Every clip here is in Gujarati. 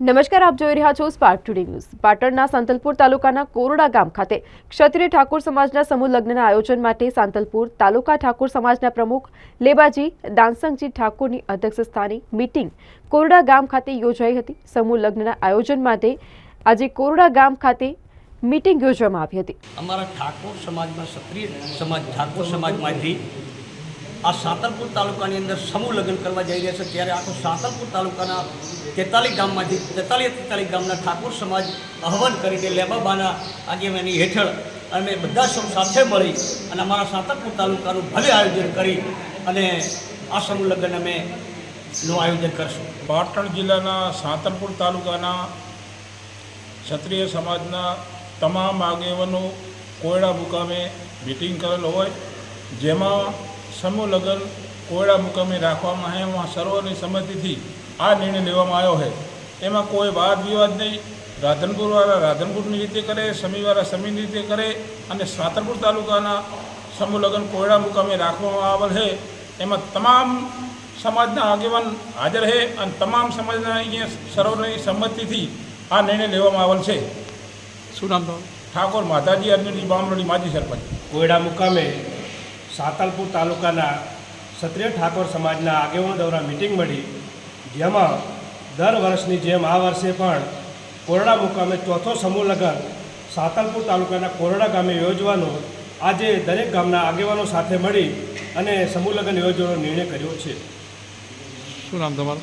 નમસ્કાર, આપ જોઈ રહ્યા છો સ્પાર્ક ટુડે ન્યૂઝ પાટણના સાંતલપુર તાલુકાના કોરડા ગામ ખાતે ક્ષત્રિય ઠાકોર સમાજના સમૂહ લગ્નના આયોજન માટે સાંતલપુર તાલુકા ઠાકોર સમાજના પ્રમુખ લેબાજી દાનસંગજી ઠાકોરની અધ્યક્ષ સ્થાને મીટિંગ કોરડા ગામ ખાતે યોજાઈ હતી. સમૂહ લગ્નના આયોજન માટે આજે કોરડા ગામ ખાતે મીટિંગ યોજવામાં આવી હતી. અમારા ઠાકોર સમાજમાં ક્ષત્રિય સમાજ, ઠાકોર સમાજમાંથી આ સાતલપુર તાલુકાની અંદર સમૂહ લગ્ન કરવા જઈ રહ્યા છે. ત્યારે આખો સાતલપુર તાલુકાના તેતાલીસ ગામમાંથી, તેતાલીસ તેતાલીસ ગામના ઠાકોર સમાજ આહવાન કરીને લેબાબાના આગેવાની હેઠળ અમે બધા સૌ સાથે મળી અને અમારા સાતલપુર તાલુકાનું ભલે આયોજન કરી અને આ સમૂહ લગ્ન અમે નું આયોજન કરશું. પાટણ જિલ્લાના સાતલપુર તાલુકાના ક્ષત્રિય સમાજના તમામ આગેવાનો કોયડા મુકામે મિટિંગ કરેલ હોય, જેમાં સમૂહ લગ્ન કોયડા મુકામે રાખવામાં આવે એમાં સર્વની સંમતિથી આ નિર્ણય લેવામાં આવ્યો છે. એમાં કોઈ વાદ વિવાદ નહીં. રાધનપુરવાળા રાધનપુરની રીતે કરે સમીવાળા સમીની રીતે કરે અને સાતરપુર તાલુકાના સમૂહ લગ્ન કોયડા મુકામે રાખવામાં આવેલ છે. એમાં તમામ સમાજના આગેવાન હાજર છે અને તમામ સમાજના અહીંયા સર્વની સંમતિથી આ નિર્ણય લેવામાં આવેલ છે. શું નામ ઠાકોર માતાજી અર્જુનજી બામરોડી માજી સરપંચ. કોયડા મુકામે સાતલપુર તાલુકાના ક્ષત્રિય ઠાકોર સમાજના આગેવાનો દ્વારા મિટિંગ મળી જેમાં દર વર્ષની જેમ આ વર્ષે પણ કોરડા મુકામે ચોથો સમૂહ લગ્ન સાતલપુર તાલુકાના કોરડા ગામે યોજવાનો આજે દરેક ગામના આગેવાનો સાથે મળી અને સમૂહ લગ્ન યોજવાનો નિર્ણય કર્યો છે. શું નામ તમારું?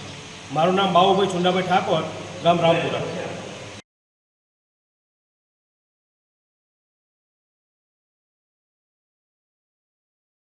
મારું નામ બાબુભાઈ ચુંડાભાઈ ઠાકોર ગામ રામપુરા.